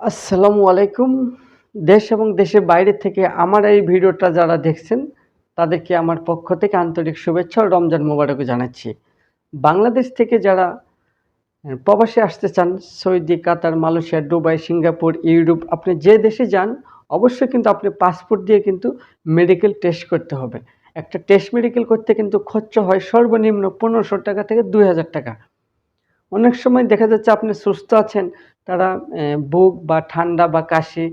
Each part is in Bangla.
আসসালামু আলাইকুম। দেশ এবং দেশের বাইরে থেকে আমার এই ভিডিওটা যারা দেখছেন, তাদেরকে আমার পক্ষ থেকে আন্তরিক শুভেচ্ছা ও রমজান মোবারক জানাচ্ছি। বাংলাদেশ থেকে যারা প্রবাসে আসতে চান, Saudi, Qatar, Malaysia, Dubai, Singapore, Europe, আপনি যে দেশে যান, অবশ্যই কিন্তু আপনি পাসপোর্ট দিয়ে কিন্তু মেডিকেল টেস্ট করতে হবে। একটা টেস্ট মেডিকেল করতে কিন্তু খরচা হয় সর্বনিম্ন পনেরোশো টাকা থেকে দুই হাজার টাকা। অনেক সময় দেখা যাচ্ছে আপনি সুস্থ আছেন, তারা বুক বা ঠান্ডা বা কাশি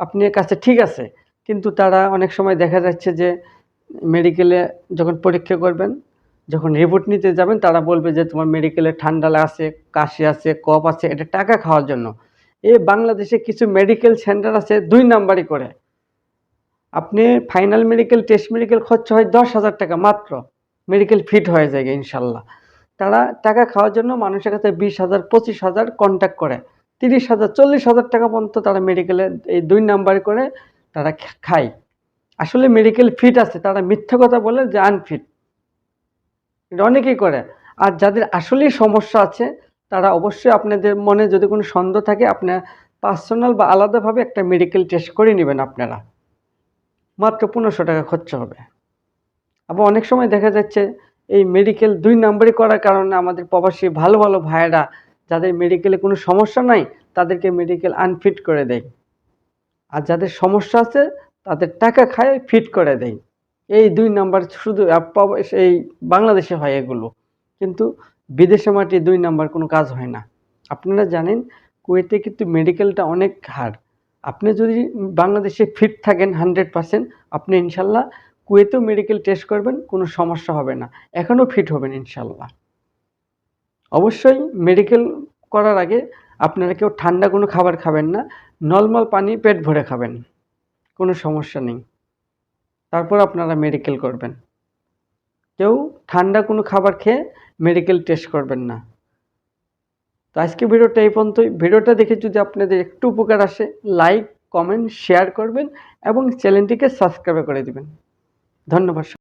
আপনার কাছে ঠিক আছে। কিন্তু তারা অনেক সময় দেখা যাচ্ছে যে মেডিকেলে যখন পরীক্ষা করবেন, যখন রিপোর্ট নিতে যাবেন, তারা বলবে যে তোমার মেডিকেলে ঠান্ডা আছে, কাশি আছে, কফ আছে, এটা টাকা খাওয়ার জন্য। এই বাংলাদেশে কিছু মেডিকেল সেন্টার আছে দুই নাম্বারই করে। আপনি ফাইনাল মেডিকেল টেস্ট মেডিকেল খরচা হয় দশ হাজার টাকা মাত্র। মেডিকেল ফিট হয়ে যায় ইনশাল্লাহ। তারা টাকা খাওয়ার জন্য মানুষের কাছে বিশ হাজার, পঁচিশ হাজার কন্ট্যাক্ট করে। তিরিশ হাজার, চল্লিশ হাজার টাকা পর্যন্ত তারা মেডিকেলে এই দুই নাম্বার করে তারা খায়। আসলে মেডিকেল ফিট আছে, তারা মিথ্যা কথা বলে যে আনফিট এটা অনেকেই করে। আর যাদের আসলেই সমস্যা আছে, তারা অবশ্যই আপনাদের মনে যদি কোনো সন্দেহ থাকে, আপনার পার্সোনাল বা আলাদাভাবে একটা মেডিকেল টেস্ট করে নেবেন আপনারা। মাত্র পনেরোশো টাকা খরচা হবে। আবার অনেক সময় দেখা যাচ্ছে এই মেডিকেল দুই নম্বরে করার কারণে আমাদের প্রবাসী ভালো ভালো ভাইয়েরা যাদের মেডিকেলে কোনো সমস্যা নাই, তাদেরকে মেডিকেল আনফিট করে দেয়। আর যাদের সমস্যা আছে, তাদের টাকা খায় ফিট করে দেয়। এই দুই নাম্বার শুধু এই বাংলাদেশে হয় এগুলো। কিন্তু বিদেশে মাটি দুই নাম্বার কোনো কাজ হয় না। আপনারা জানেন, কুয়েতে কিন্তু মেডিকেলটা অনেক হার আপনি যদি বাংলাদেশে ফিট থাকেন হান্ড্রেড পার্সেন্ট আপনি ইনশাল্লাহ কুয়েতেও মেডিকেল টেস্ট করবেন, কোনো সমস্যা হবে না। এখনও ফিট হবেন ইনশাল্লাহ অবশ্যই মেডিকেল করার আগে আপনারা কেউ ঠান্ডা কোনো খাবার খাবেন না নর্মাল পানি পেট ভরে খাবেন, কোনো সমস্যা নেই। তারপর আপনারা মেডিকেল করবেন। কেউ ঠান্ডা কোনো খাবার খেয়ে মেডিকেল টেস্ট করবেন না। তো আজকে ভিডিওটা এই পর্যন্তই। ভিডিওটা দেখে যদি আপনাদের একটু উপকার আসে লাইক কমেন্ট শেয়ার করবেন এবং চ্যানেলটিকে সাবস্ক্রাইব করে দিবেন। ধন্যবাদ